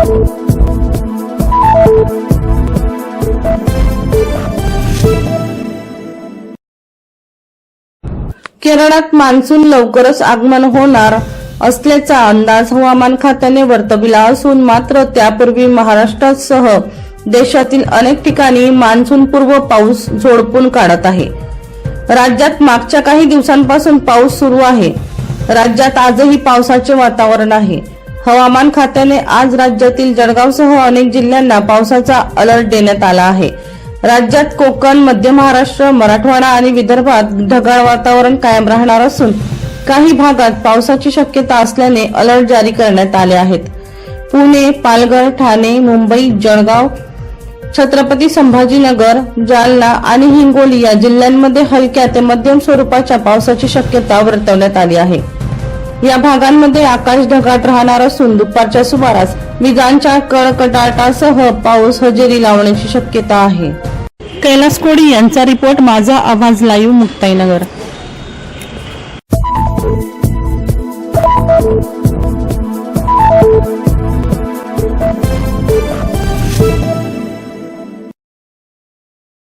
केरळात मान्सून लवकरच आगमन होणार असल्याचा अंदाज हवामान खात्याने वर्तविला असून मात्र त्यापूर्वी महाराष्ट्रासह देशातील अनेक ठिकाणी मान्सूनपूर्व पाऊस झोडपून काढत आहे. राज्यात मागच्या काही दिवसांपासून पाऊस सुरू आहे. राज्यात आजही पावसाचे वातावरण आहे. हवामान खात्याने आज राज्यातील जळगावसह अनेक जिल्ह्यांना पावसाचा अलर्ट देण्यात आला आहे. राज्यात कोकण मध्य महाराष्ट्र मराठवाडा आणि विदर्भात ढगाळ वातावरण कायम राहणार असून काही भागात पावसाची शक्यता असल्याने अलर्ट जारी करण्यात आले आहेत. पुणे पालघर ठाणे मुंबई जळगाव छत्रपती संभाजीनगर जालना आणि हिंगोली या जिल्ह्यांमध्ये हलक्या ते मध्यम स्वरूपाच्या पावसाची शक्यता वर्तवण्यात आली आहे. या भागांमध्ये आकाश ढगात राहणार असून दुपारच्या सुमारास विजांच्या कडकडाटासह पाऊस हजेरी लावण्याची शक्यता आहे. कैलास कोडी यांचा रिपोर्ट माझा आवाज लाईव्ह मुक्ताईनगर.